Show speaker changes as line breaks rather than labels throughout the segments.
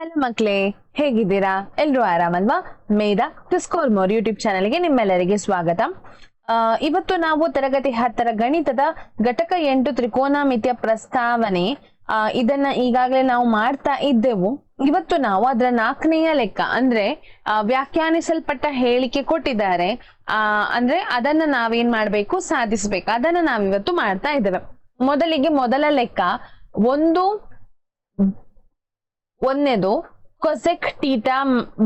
Hello ಮಕ್ಕಳೇ ಹೇಗಿದ್ದೀರಾ? ಎಲ್ರು ಆರಾಮಲ್ವಾ? ಮೇಧಾ ಟುಸ್ಕೋರ್ ಮೋರ್ ಯೂಟ್ಯೂಬ್ ಚಾನೆಲ್ಗೆ ನಿಮ್ಮೆಲ್ಲರಿಗೆ ಸ್ವಾಗತ. ಇವತ್ತು ನಾವು ತರಗತಿ ಹತ್ತರ ಗಣಿತದ ಘಟಕ ಎಂಟು ತ್ರಿಕೋನಮಿತಿಯ ಪ್ರಸ್ತಾವನೆ ಇದನ್ನ ಈಗಾಗಲೇ ನಾವು ಮಾಡ್ತಾ ಇದ್ದೆವು. ಇವತ್ತು ನಾವು ಅದರ ನಾಲ್ಕನೆಯ ಲೆಕ್ಕ, ಅಂದ್ರೆ ವ್ಯಾಖ್ಯಾನಿಸಲ್ಪಟ್ಟ ಹೇಳಿಕೆ ಕೊಟ್ಟಿದ್ದಾರೆ. ಆ, ಅಂದ್ರೆ, ಅದನ್ನ ನಾವೇನ್ ಮಾಡ್ಬೇಕು? ಸಾಧಿಸ್ಬೇಕು. ಅದನ್ನ ನಾವಿವತ್ತು ಮಾಡ್ತಾ ಇದ್ದೇವೆ. ಮೊದಲಿಗೆ ಮೊದಲ ಲೆಕ್ಕ, ಒಂದು ಒಂದನೇದು cosec theta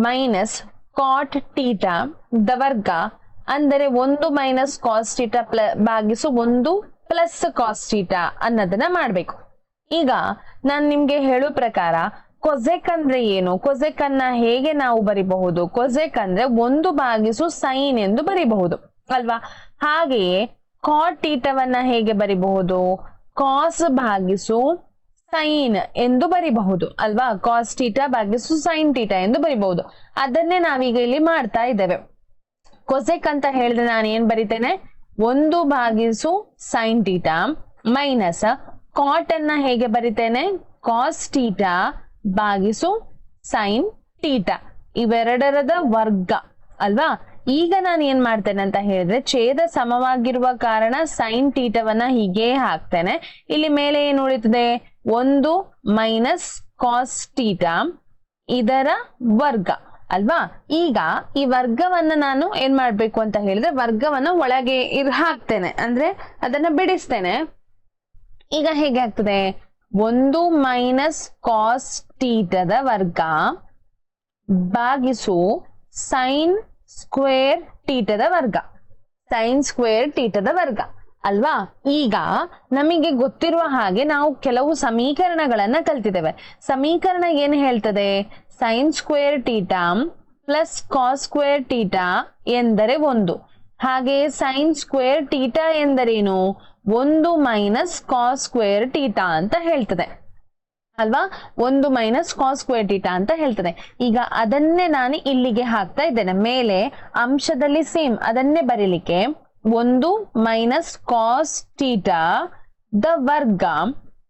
minus cot theta the ವರ್ಗ, ಅಂದರೆ ಒಂದು ಮೈನಸ್ ಕಾಸ್ ಟೀಟಾ ಪ್ಲ ಭಾಗಿಸು ಒಂದು ಪ್ಲಸ್ ಕಾಸ್ ಟೀಟಾ ಅನ್ನೋದನ್ನ ಮಾಡಬೇಕು. ಈಗ ನಾನು ನಿಮ್ಗೆ ಹೇಳೋ ಪ್ರಕಾರ ಕೊಸೆಕ್ ಅಂದ್ರೆ ಏನು? ಕೊಸೆಕ್ ಅನ್ನ ಹೇಗೆ ನಾವು ಬರಿಬಹುದು? ಕೊಸೆಕ್ ಅಂದ್ರೆ ಒಂದು ಭಾಗಿಸು ಸೈನ್ ಎಂದು ಬರಿಬಹುದು, ಅಲ್ವಾ? ಹಾಗೆಯೇ ಕಾಟ್ ಟೀಟವನ್ನ ಹೇಗೆ ಬರಿಬಹುದು? ಕಾಸ್ ಭಾಗಿಸು ಸೈನ್ ಎಂದು ಬರಿಬಹುದು, ಅಲ್ವಾ? ಕಾಸ್ ಟೀಟಾ ಭಾಗಿಸು ಸೈನ್ ಟೀಟಾ ಎಂದು ಬರಿಬಹುದು. ಅದನ್ನೇ ನಾವೀಗ ಇಲ್ಲಿ ಮಾಡ್ತಾ ಇದ್ದೇವೆ. ಕೊಸೆಕ್ ಅಂತ ಹೇಳಿದ್ರೆ ನಾನು ಏನ್ ಬರಿತೇನೆ? ಒಂದು ಭಾಗಿಸು ಸೈನ್ ಟೀಟಾ ಮೈನಸ್ ಕಾಟ್ ಅನ್ನ ಹೇಗೆ ಬರಿತೇನೆ? ಕಾಸ್ ಟೀಟಾ ಭಾಗಿಸು ಸೈನ್ ಟೀಟಾ ಇವೆರಡರದ ವರ್ಗ, ಅಲ್ವಾ? ಈಗ ನಾನು ಏನ್ ಮಾಡ್ತೇನೆ ಅಂತ ಹೇಳಿದ್ರೆ, ಛೇದ ಸಮವಾಗಿರುವ ಕಾರಣ ಸೈನ್ ಟೀಟವನ್ನ ಹೀಗೆ ಹಾಕ್ತೇನೆ. ಇಲ್ಲಿ ಮೇಲೆ ಏನು ಉಳಿತದೆ? ಒಂದು ಮೈನಸ್ ಕಾಸ್ ಟೀಟಾ ಇದರ ವರ್ಗ, ಅಲ್ವಾ? ಈಗ ಈ ವರ್ಗವನ್ನ ನಾನು ಏನ್ ಮಾಡ್ಬೇಕು ಅಂತ ಹೇಳಿದ್ರೆ ವರ್ಗವನ್ನ ಒಳಗೆ ಇರ್, ಹಾಕ್ತೇನೆ. ಅಂದ್ರೆ ಅದನ್ನ ಬಿಡಿಸ್ತೇನೆ. ಈಗ ಹೇಗೆ ಆಗ್ತದೆ? ಒಂದು ಮೈನಸ್ ಕಾಸ್ ಟೀಟದ ವರ್ಗ ಭಾಗಿಸು ಸೈನ್ ಸ್ಕ್ವೇರ್ ಟೀಟದ ವರ್ಗ. ಸೈನ್ ಸ್ಕ್ವೇರ್ ಟೀಟದ ವರ್ಗ. ಅಲ್ವಾ? ಈಗ ನಮಗೆ ಗೊತ್ತಿರುವ ಹಾಗೆ ನಾವು ಕೆಲವು ಸಮೀಕರಣಗಳನ್ನ ಕಲ್ತಿದ್ದೇವೆ. ಸಮೀಕರಣ ಏನ್ ಹೇಳ್ತದೆ? Sine square theta plus cos square theta ಎಂದರೆ ಒಂದು. ಹಾಗೆ ಸೈನ್ ಸ್ಕ್ವೇರ್ ಟೀಟಾ ಎಂದರೇನು? ಒಂದು ಮೈನಸ್ ಕಾಸ್ ಸ್ಕ್ವೇರ್ ಟೀಟಾ ಅಂತ ಹೇಳ್ತದೆ. ಅಲ್ವಾ? ಒಂದು ಮೈನಸ್ ಕಾಸ್ ಸ್ಕ್ವೇರ್ ಟೀಟಾ ಅಂತ ಹೇಳ್ತದೆ. ಈಗ ಅದನ್ನೇ ನಾನು ಇಲ್ಲಿಗೆ ಹಾಕ್ತಾ ಇದ್ದೇನೆ. ಮೇಲೆ ಅಂಶದಲ್ಲಿ ಸೇಮ್ ಅದನ್ನೇ ಬರೀಲಿಕ್ಕೆ ಒಂದು ಮೈನಸ್ ಕಾಸ್ ಟೀಟಾ ದ ವರ್ಗ.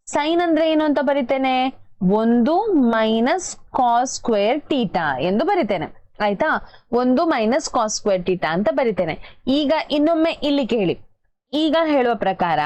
ಸೈನ್ ಅಂದ್ರೆ ಏನು ಅಂತ ಬರಿತೇನೆ? ಒಂದು ಮೈನಸ್ ಕಾಸ್ ಸ್ಕ್ವೇರ್ ಟೀಟಾ ಎಂದು ಬರಿತೇನೆ. ಆಯ್ತಾ? ಒಂದು ಮೈನಸ್ ಕಾಸ್ ಸ್ಕ್ವೇರ್ ಟೀಟಾ ಅಂತ ಬರಿತೇನೆ. ಈಗ ಇನ್ನೊಮ್ಮೆ ಇಲ್ಲಿ ಕೇಳಿ. ಈಗ ಹೇಳುವ ಪ್ರಕಾರ,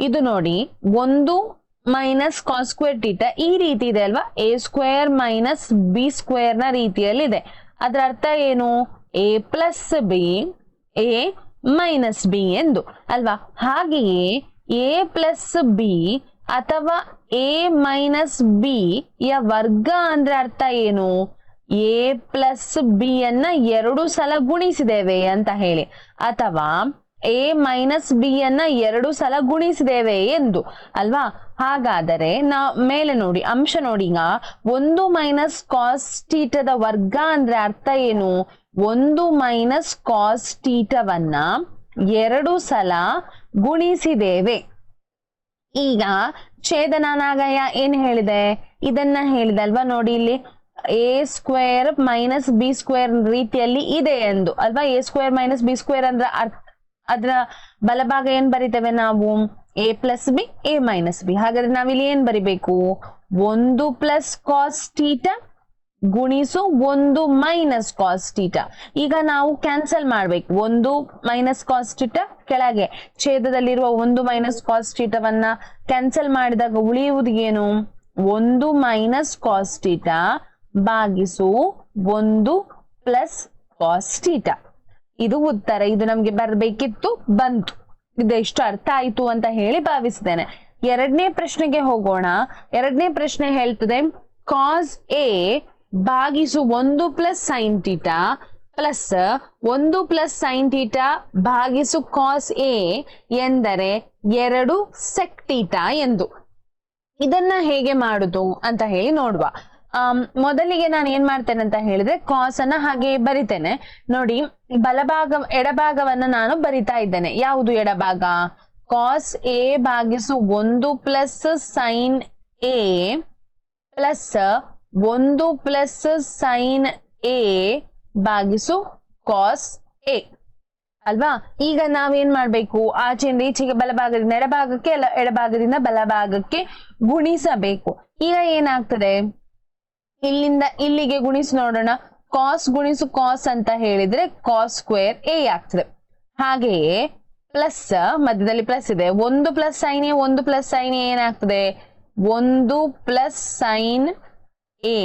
ಇದು ನೋಡಿ, ಒಂದು ಮೈನಸ್ ಕಾಸ್ ಸ್ಕ್ವೇರ್ ಟೀಟಾ ಈ ರೀತಿ ಇದೆ ಅಲ್ವಾ? ಎ ಸ್ಕ್ವೇರ್ ಮೈನಸ್ ಬಿ ಸ್ಕ್ವೇರ್ನ ರೀತಿಯಲ್ಲಿ ಇದೆ ಅದರ ಅರ್ಥ ಏನು? A plus B A minus B ಎಂದು, ಅಲ್ವಾ? ಹಾಗೆಯೇ ಎ ಪ್ಲಸ್ ಬಿ ಅಥವಾ ಎ ಮೈನಸ್ ಬಿ ಯ ವರ್ಗ ಅಂದ್ರೆ ಅರ್ಥ ಏನು? ಎ ಪ್ಲಸ್ ಬಿ ಅನ್ನ ಎರಡು ಸಲ ಗುಣಿಸಿದ್ದೇವೆ ಅಂತ ಹೇಳಿ. ಅಥವಾ ಎ ಮೈನಸ್ ಬಿ ಅನ್ನ ಎರಡು ಸಲ ಗುಣಿಸಿದ್ದೇವೆ ಎಂದು, ಅಲ್ವಾ? ಹಾಗಾದರೆ ನಾ ಮೇಲೆ ನೋಡಿ, ಅಂಶ ನೋಡಿ ಈಗ. ಒಂದು ಮೈನಸ್ ಕಾಸ್ಟೀಟದ ವರ್ಗ ಅಂದ್ರೆ ಅರ್ಥ ಏನು? ಒಂದು ಮೈನಸ್ ಕಾಸ್ ಟೀಟವನ್ನ ಎರಡು ಸಲ ಗುಣಿಸಿದ್ದೇವೆ. ಈಗ ಛೇದನಾನಾಗಯ ಏನ್ ಹೇಳಿದೆ? ಇದನ್ನ ಹೇಳಿದೆ ಅಲ್ವಾ ನೋಡಿ ಇಲ್ಲಿ. A square minus B square ರೀತಿಯಲ್ಲಿ ಇದೆ ಎಂದು. ಅಲ್ವಾ? A square minus B square ಅಂದ್ರೆ ಅರ್ಥ, ಅದರ ಬಲಭಾಗ ಏನ್ ಬರಿತೇವೆ ನಾವು? A plus B A minus B ಹಾಗಾದ್ರೆ ನಾವಿಲ್ಲಿ ಏನ್ ಬರಿಬೇಕು? ಒಂದು ಪ್ಲಸ್ ಕಾಸ್ ಟೀಟಾ ಗುಣಿಸು ಒಂದು ಮೈನಸ್ ಕಾಸ್ ಟೀಟಾ ಈಗ ನಾವು ಕ್ಯಾನ್ಸಲ್ ಮಾಡ್ಬೇಕು. ಒಂದು ಮೈನಸ್ ಕಾಸ್ ಟೀಟಾ ಕೆಳಗೆ. ಛೇದದಲ್ಲಿರುವ ಒಂದು ಮೈನಸ್ ಕಾಸ್ ಕ್ಯಾನ್ಸಲ್ ಮಾಡಿದಾಗ ಉಳಿಯುವುದು ಏನು? ಒಂದು ಮೈನಸ್ ಕಾಸ್ ಟೀಟಾ ಭಾಗಿಸು ಒಂದು ಪ್ಲಸ್ ಕಾಸ್ ಟೀಟಾ ಇದು ಉತ್ತರ. ಇದು ನಮ್ಗೆ ಬರ್ಬೇಕಿತ್ತು, ಬಂತು. ಇದೆಷ್ಟು ಅರ್ಥ ಆಯ್ತು ಅಂತ ಹೇಳಿ ಭಾವಿಸಿದ್ದೇನೆ ಎರಡನೇ ಪ್ರಶ್ನೆಗೆ ಹೋಗೋಣ. ಎರಡನೇ ಪ್ರಶ್ನೆ ಹೇಳ್ತದೆ ಕಾಸ್ ಎ ಭಾಗಿಸು ಒಂದು ಪ್ಲಸ್ ಸೈನ್ ಟೀಟಾ ಪ್ಲಸ್ ಒಂದು ಪ್ಲಸ್ ಸೈನ್ ಟೀಟಾ ಭಾಗಿಸು ಕಾಸ್ ಎ ಎಂದರೆ ಎರಡು ಸೆಕ್ ಟೀಟಾ ಎಂದು. ಇದನ್ನ ಹೇಗೆ ಮಾಡುದು ಅಂತ ಹೇಳಿ ನೋಡುವ. ಮೊದಲಿಗೆ ನಾನು ಏನ್ ಮಾಡ್ತೇನೆ ಅಂತ ಹೇಳಿದ್ರೆ ಕಾಸ್ ಅನ್ನ ಹಾಗೆ ಬರಿತೇನೆ. ನೋಡಿ, ಬಲಭಾಗ, ಎಡಭಾಗವನ್ನ ನಾನು ಬರಿತಾ ಇದ್ದೇನೆ. ಯಾವುದು ಎಡಭಾಗ? ಕಾಸ್ ಎ ಭಾಗಿಸು ಒಂದು ಪ್ಲಸ್ ಸೈನ್ ಎ ಪ್ಲಸ್ ಒಂದು ಪ್ಲಸ್ ಸೈನ್ ಎ ಬಾಗಿಸು ಕಾಸ್ ಎ. ಅಲ್ವಾ? ಈಗ ನಾವೇನ್ ಮಾಡ್ಬೇಕು? ಆಚೆಯಿಂದ ಈಚೆಗೆ ಬಲಭಾಗದಿಂದ ಎಡಭಾಗಕ್ಕೆ ಅಲ್ಲ ಎಡಭಾಗದಿಂದ ಬಲಭಾಗಕ್ಕೆ ಗುಣಿಸಬೇಕು. ಈಗ ಏನಾಗ್ತದೆ? ಇಲ್ಲಿಂದ ಇಲ್ಲಿಗೆ ಗುಣಿಸಿ ನೋಡೋಣ. ಕಾಸ್ ಗುಣಿಸು ಕಾಸ್ ಅಂತ ಹೇಳಿದ್ರೆ ಕಾಸ್ ಸ್ಕ್ವೇರ್ ಎ ಆಗ್ತದೆ. ಹಾಗೆಯೇ ಪ್ಲಸ್, ಮಧ್ಯದಲ್ಲಿ ಪ್ಲಸ್ ಇದೆ. ಒಂದು ಪ್ಲಸ್ ಸೈನ್ ಎ, ಒಂದು ಪ್ಲಸ್ ಸೈನ್ ಎ ಏನಾಗ್ತದೆ? ಒಂದು ಪ್ಲಸ್ ಸೈನ್ ಎ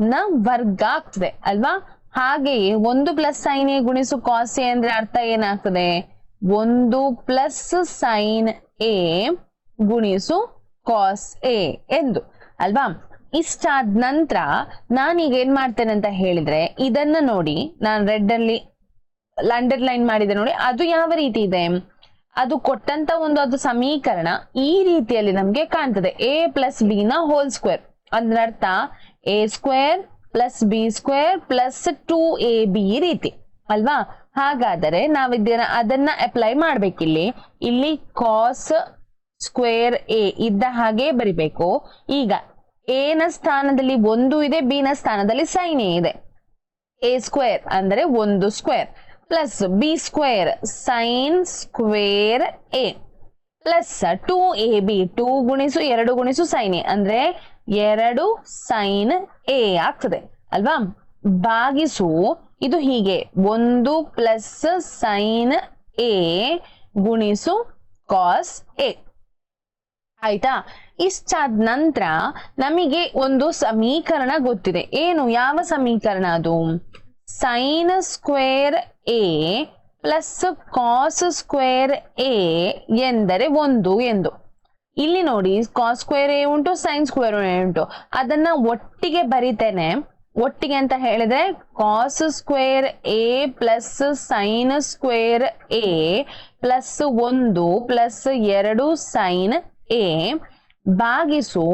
ನ ವರ್ಗ ಆಗ್ತದೆ, ಅಲ್ವಾ? ಹಾಗೆಯೇ ಒಂದು ಪ್ಲಸ್ ಸೈನ್ ಎ ಗುಣಿಸು ಕಾಸ್ ಎ ಅಂದ್ರೆ ಅರ್ಥ ಏನಾಗ್ತದೆ? ಒಂದು ಪ್ಲಸ್ ಸೈನ್ ಎ ಗುಣಿಸು ಕಾಸ್ ಎ ಎಂದು, ಅಲ್ವಾ? ಇಷ್ಟಾದ ನಂತರ ನಾನೀಗ ಏನ್ ಮಾಡ್ತೇನೆ ಅಂತ ಹೇಳಿದ್ರೆ, ಇದನ್ನ ನೋಡಿ, ನಾನು ರೆಡ್ ಅಲ್ಲಿ ಅಂಡರ್ಲೈನ್ ಮಾಡಿದೆ ನೋಡಿ, ಅದು ಯಾವ ರೀತಿ ಇದೆ? ಅದು ಕೊಟ್ಟಂತ ಒಂದು ಅದು ಸಮೀಕರಣ ಈ ರೀತಿಯಲ್ಲಿ ನಮ್ಗೆ ಕಾಣ್ತದೆ. ಎ ಪ್ಲಸ್ ಬಿ ನ ಹೋಲ್ ಸ್ಕ್ವೇರ್ ಅರ್ಥ A square plus B square plus two A B ರೀತಿ, ಅಲ್ವಾ? ಹಾಗಾದರೆ ನಾವು ಇದನ್ನ ಅದನ್ನ ಅಪ್ಲೈ ಮಾಡ್ಬೇಕಿಲ್ಲಿ. ಇಲ್ಲಿ ಕಾಸ್ ಸ್ಕ್ವೇರ್ ಎ ಇದ್ದ ಹಾಗೆ ಬರಿಬೇಕು. ಈಗ ಎ ನ ಸ್ಥಾನದಲ್ಲಿ ಒಂದು ಇದೆ ಬಿ ನ ಸ್ಥಾನದಲ್ಲಿ ಸೈನ್ ಎ ಇದೆ. ಎ ಸ್ಕ್ವೇರ್ ಅಂದ್ರೆ ಒಂದು square plus B square sine square A plus two A B two ಗುಣಿಸು ಎರಡು ಗುಣಿಸು ಸೈನ್ ಎ ಅಂದ್ರೆ ಎರಡು ಸೈನ್ ಎ ಆಗ್ತದೆ, ಅಲ್ವಾ? ಭಾಗಿಸು, ಇದು ಹೀಗೆ. ಒಂದು ಪ್ಲಸ್ ಸೈನ್ ಎ ಗುಣಿಸು ಕಾಸ್ ಎ ಆಯ್ತಾ? ಇಷ್ಟಾದ ನಂತರ ನಮಗೆ ಒಂದು ಸಮೀಕರಣ ಗೊತ್ತಿದೆ. ಏನು? ಯಾವ ಸಮೀಕರಣ ಅದು? Sine square A plus cos square A ಎಂದರೆ ಒಂದು ಎಂದು. ಇಲ್ಲಿ ನೋಡಿ ಕಾಸ್ ಸ್ಕ್ವೇರ್ ಎ ಉಂಟು ಸೈನ್ ಸ್ಕ್ವೇರ್ ಎ ಉಂಟು. ಅದನ್ನ ಒಟ್ಟಿಗೆ ಬರಿತೇನೆ. ಒಟ್ಟಿಗೆ ಅಂತ ಹೇಳಿದ್ರೆ cos square A plus sine square A plus ಒಂದು ಪ್ಲಸ್ ಎರಡು ಸೈನ್ ಎ ಭಾಗಿಸು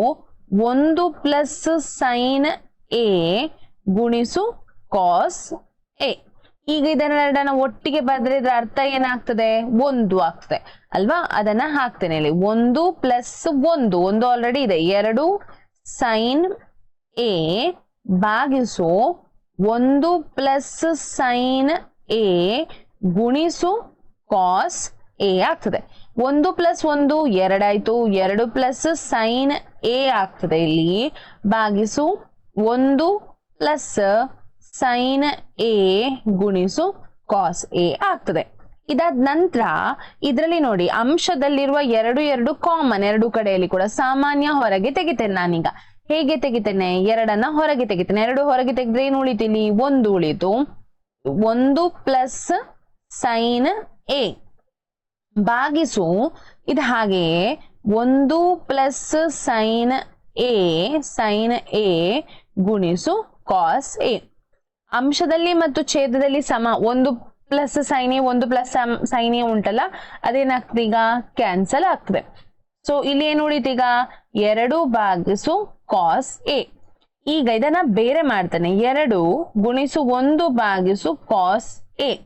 ಒಂದು ಪ್ಲಸ್ ಸೈನ್ ಎ ಗುಣಿಸು ಕಾಸ್ ಎ ಈಗ ಇದನ್ನೆರಡನ್ನ ಒಟ್ಟಿಗೆ ಬರೆದ್ರೆ ಅರ್ಥ ಏನಾಗ್ತದೆ? ಒಂದು ಆಗ್ತದೆ. ಅಲ್ವಾ? ಅದನ್ನ ಹಾಕ್ತೇನೆ ಇಲ್ಲಿ. ಒಂದು ಪ್ಲಸ್ ಒಂದು. ಒಂದು ಆಲ್ರೆಡಿ ಇದೆ. ಎರಡು ಸೈನ್ ಎ ಭಾಗಿಸು ಒಂದು ಪ್ಲಸ್ ಸೈನ್ ಎ ಗುಣಿಸು ಕಾಸ್ ಎ ಆಗ್ತದೆ. ಒಂದು ಪ್ಲಸ್ ಒಂದು ಎರಡಾಯ್ತು. ಎರಡು ಪ್ಲಸ್ ಸೈನ್ ಎ ಆಗ್ತದೆ ಇಲ್ಲಿ. ಭಾಗಿಸು ಒಂದು ಪ್ಲಸ್ ಸೈನ್ ಎ ಗುಣಿಸು ಕಾಸ್ ಎ ಆಗ್ತದೆ. ಇದಾದ ನಂತರ ಇದರಲ್ಲಿ ನೋಡಿ ಅಂಶದಲ್ಲಿರುವ ಎರಡು ಎರಡು ಕಾಮನ್ ಎರಡು ಕಡೆಯಲ್ಲಿ ಕೂಡ ಸಾಮಾನ್ಯ ಹೊರಗೆ ತೆಗಿತೇನೆ ನಾನೀಗ. ಹೇಗೆ ತೆಗಿತೇನೆ? ಎರಡನ್ನ ಹೊರಗೆ ತೆಗಿತೇನೆ. ಎರಡು ಹೊರಗೆ ತೆಗೆದ್ರೆ ಏನು ಉಳಿತೀನಿ? ಒಂದು ಉಳಿತು. ಒಂದು ಪ್ಲಸ್ ಸೈನ್ ಎ ಭಾಗಿಸು. ಇದು ಹಾಗೆಯೇ ಒಂದು plus sine A sine A ಗುಣಿಸು ಕಾಸ್ ಎ ಅಂಶದಲ್ಲಿ ಮತ್ತು ಛೇದದಲ್ಲಿ ಸಮ, ಒಂದು ಪ್ಲಸ್ ಸೈನ್ ಒಂದು ಪ್ಲಸ್ ಸೈನ್ ಉಂಟಲ್ಲ, ಅದೇನಾಗ್ತದೆ ಈಗ? ಕ್ಯಾನ್ಸಲ್ ಆಗ್ತದೆ. ಸೊ ಇಲ್ಲಿ ಏನು ಉಳಿತೀಗ ಎರಡು ಭಾಗಿಸು ಕಾಸ್ ಎ. ಈಗ ಇದನ್ನ ಬೇರೆ ಮಾಡ್ತಾನೆ. ಎರಡು ಗುಣಿಸು ಒಂದು ಭಾಗಿಸು ಕಾಸ್ ಎ.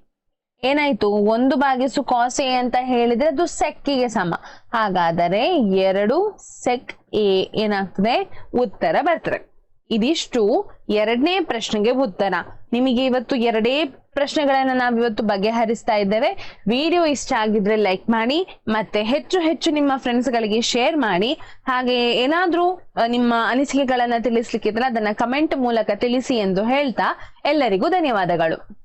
ಏನಾಯ್ತು? ಒಂದು ಭಾಗಿಸು ಕಾಸ್ ಎ ಅಂತ ಹೇಳಿದ್ರೆ ಅದು ಸೆಕ್ಕಿಗೆ ಸಮ. ಹಾಗಾದರೆ ಎರಡು ಸೆಕ್ ಎ ಏನಾಗ್ತದೆ? ಉತ್ತರ ಬರ್ತದೆ. ಇದಿಷ್ಟು ಎರಡನೇ ಪ್ರಶ್ನೆಗೆ ಉತ್ತರ. ನಿಮಗೆ ಇವತ್ತು ಎರಡೇ ಪ್ರಶ್ನೆಗಳನ್ನ ನಾವು ಇವತ್ತು ಬಗೆಹರಿಸ್ತಾ ಇದ್ದೇವೆ. ವಿಡಿಯೋ ಇಷ್ಟ ಆಗಿದ್ರೆ ಲೈಕ್ ಮಾಡಿ, ಮತ್ತೆ ಹೆಚ್ಚು ಹೆಚ್ಚು ನಿಮ್ಮ ಫ್ರೆಂಡ್ಸ್ ಗಳಿಗೆ ಶೇರ್ ಮಾಡಿ. ಹಾಗೆ ಏನಾದ್ರೂ ನಿಮ್ಮ ಅನಿಸಿಕೆಗಳನ್ನ ತಿಳಿಸ್ಲಿಕ್ಕಿದ್ರೆ ಅದನ್ನ ಕಮೆಂಟ್ ಮೂಲಕ ತಿಳಿಸಿ ಎಂದು ಹೇಳ್ತಾ ಎಲ್ಲರಿಗೂ ಧನ್ಯವಾದಗಳು.